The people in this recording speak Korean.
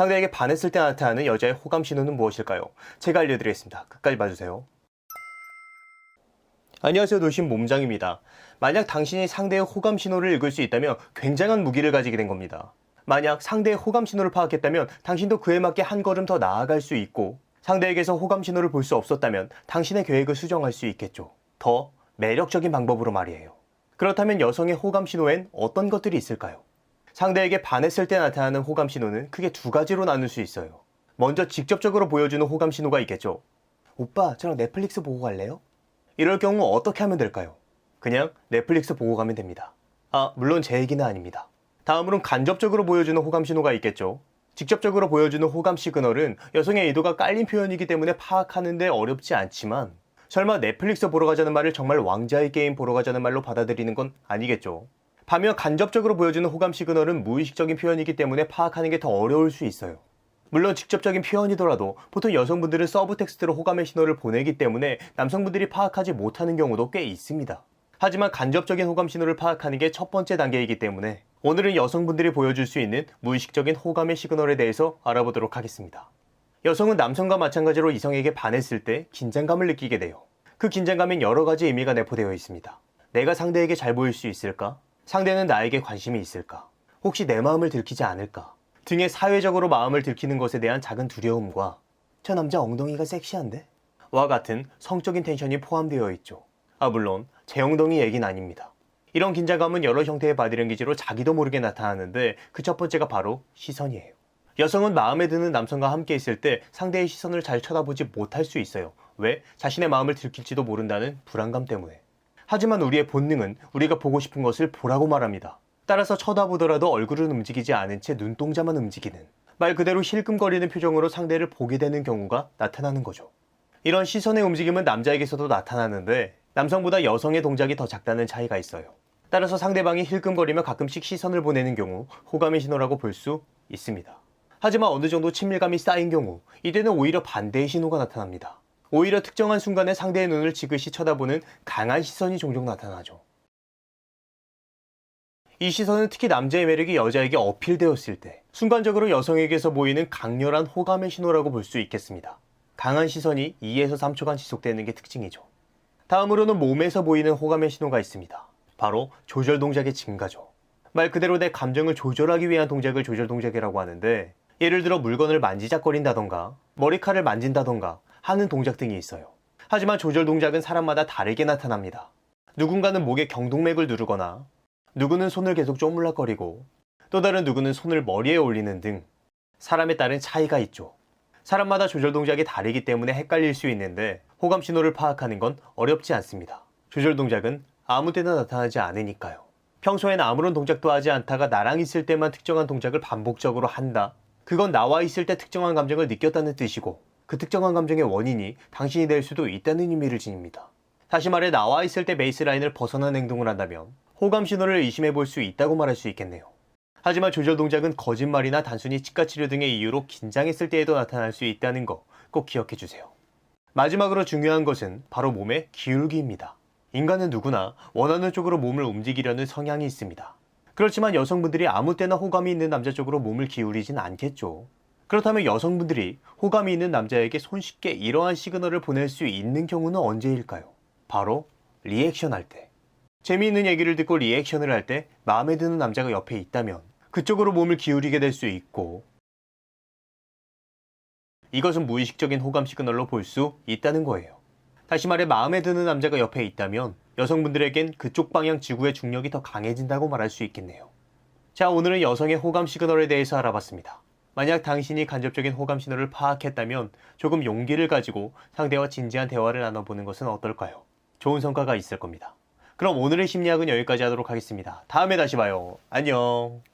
상대에게 반했을 때 나타나는 여자의 호감 신호는 무엇일까요? 제가 알려드리겠습니다. 끝까지 봐주세요. 안녕하세요. 노신 몸장입니다. 만약 당신이 상대의 호감 신호를 읽을 수 있다면 굉장한 무기를 가지게 된 겁니다. 만약 상대의 호감 신호를 파악했다면 당신도 그에 맞게 한 걸음 더 나아갈 수 있고 상대에게서 호감 신호를 볼 수 없었다면 당신의 계획을 수정할 수 있겠죠. 더 매력적인 방법으로 말이에요. 그렇다면 여성의 호감 신호엔 어떤 것들이 있을까요? 상대에게 반했을 때 나타나는 호감 신호는 크게 두 가지로 나눌 수 있어요. 먼저 직접적으로 보여주는 호감 신호가 있겠죠. 오빠, 저랑 넷플릭스 보고 갈래요? 이럴 경우 어떻게 하면 될까요? 그냥 넷플릭스 보고 가면 됩니다. 아, 물론 제 얘기는 아닙니다. 다음으론 간접적으로 보여주는 호감 신호가 있겠죠. 직접적으로 보여주는 호감 시그널은 여성의 의도가 깔린 표현이기 때문에 파악하는데 어렵지 않지만 설마 넷플릭스 보러 가자는 말을 정말 왕자의 게임 보러 가자는 말로 받아들이는 건 아니겠죠. 반면 간접적으로 보여주는 호감 시그널은 무의식적인 표현이기 때문에 파악하는 게 더 어려울 수 있어요. 물론 직접적인 표현이더라도 보통 여성분들은 서브 텍스트로 호감의 신호를 보내기 때문에 남성분들이 파악하지 못하는 경우도 꽤 있습니다. 하지만 간접적인 호감 신호를 파악하는 게 첫 번째 단계이기 때문에 오늘은 여성분들이 보여줄 수 있는 무의식적인 호감의 시그널에 대해서 알아보도록 하겠습니다. 여성은 남성과 마찬가지로 이성에게 반했을 때 긴장감을 느끼게 돼요. 그 긴장감엔 여러 가지 의미가 내포되어 있습니다. 내가 상대에게 잘 보일 수 있을까? 상대는 나에게 관심이 있을까? 혹시 내 마음을 들키지 않을까? 등의 사회적으로 마음을 들키는 것에 대한 작은 두려움과 저 남자 엉덩이가 섹시한데? 와 같은 성적인 텐션이 포함되어 있죠. 아, 물론 제 엉덩이 얘기는 아닙니다. 이런 긴장감은 여러 형태의 바디랭귀지로 자기도 모르게 나타나는데 그 첫 번째가 바로 시선이에요. 여성은 마음에 드는 남성과 함께 있을 때 상대의 시선을 잘 쳐다보지 못할 수 있어요. 왜? 자신의 마음을 들킬지도 모른다는 불안감 때문에. 하지만 우리의 본능은 우리가 보고 싶은 것을 보라고 말합니다. 따라서 쳐다보더라도 얼굴은 움직이지 않은 채 눈동자만 움직이는 말 그대로 힐끔거리는 표정으로 상대를 보게 되는 경우가 나타나는 거죠. 이런 시선의 움직임은 남자에게서도 나타나는데 남성보다 여성의 동작이 더 작다는 차이가 있어요. 따라서 상대방이 힐끔거리며 가끔씩 시선을 보내는 경우 호감의 신호라고 볼 수 있습니다. 하지만 어느 정도 친밀감이 쌓인 경우 이때는 오히려 반대의 신호가 나타납니다. 오히려 특정한 순간에 상대의 눈을 지그시 쳐다보는 강한 시선이 종종 나타나죠. 이 시선은 특히 남자의 매력이 여자에게 어필되었을 때 순간적으로 여성에게서 보이는 강렬한 호감의 신호라고 볼 수 있겠습니다. 강한 시선이 2에서 3초간 지속되는 게 특징이죠. 다음으로는 몸에서 보이는 호감의 신호가 있습니다. 바로 조절 동작의 증가죠. 말 그대로 내 감정을 조절하기 위한 동작을 조절 동작이라고 하는데 예를 들어 물건을 만지작거린다던가 머리칼을 만진다던가 하는 동작 등이 있어요. 하지만 조절 동작은 사람마다 다르게 나타납니다. 누군가는 목에 경동맥을 누르거나 누구는 손을 계속 쪼물락거리고 또 다른 누구는 손을 머리에 올리는 등 사람에 따른 차이가 있죠. 사람마다 조절 동작이 다르기 때문에 헷갈릴 수 있는데 호감 신호를 파악하는 건 어렵지 않습니다. 조절 동작은 아무 때나 나타나지 않으니까요. 평소엔 아무런 동작도 하지 않다가 나랑 있을 때만 특정한 동작을 반복적으로 한다. 그건 나와 있을 때 특정한 감정을 느꼈다는 뜻이고 그 특정한 감정의 원인이 당신이 될 수도 있다는 의미를 지닙니다. 다시 말해 나와 있을 때 베이스라인을 벗어난 행동을 한다면 호감 신호를 의심해 볼 수 있다고 말할 수 있겠네요. 하지만 조절 동작은 거짓말이나 단순히 치과 치료 등의 이유로 긴장했을 때에도 나타날 수 있다는 거 꼭 기억해 주세요. 마지막으로 중요한 것은 바로 몸의 기울기입니다. 인간은 누구나 원하는 쪽으로 몸을 움직이려는 성향이 있습니다. 그렇지만 여성분들이 아무 때나 호감이 있는 남자 쪽으로 몸을 기울이진 않겠죠. 그렇다면 여성분들이 호감이 있는 남자에게 손쉽게 이러한 시그널을 보낼 수 있는 경우는 언제일까요? 바로 리액션 할 때. 재미있는 얘기를 듣고 리액션을 할 때 마음에 드는 남자가 옆에 있다면 그쪽으로 몸을 기울이게 될 수 있고 이것은 무의식적인 호감 시그널로 볼 수 있다는 거예요. 다시 말해 마음에 드는 남자가 옆에 있다면 여성분들에겐 그쪽 방향 지구의 중력이 더 강해진다고 말할 수 있겠네요. 자, 오늘은 여성의 호감 시그널에 대해서 알아봤습니다. 만약 당신이 간접적인 호감 신호를 파악했다면 조금 용기를 가지고 상대와 진지한 대화를 나눠보는 것은 어떨까요? 좋은 성과가 있을 겁니다. 그럼 오늘의 심리학은 여기까지 하도록 하겠습니다. 다음에 다시 봐요. 안녕.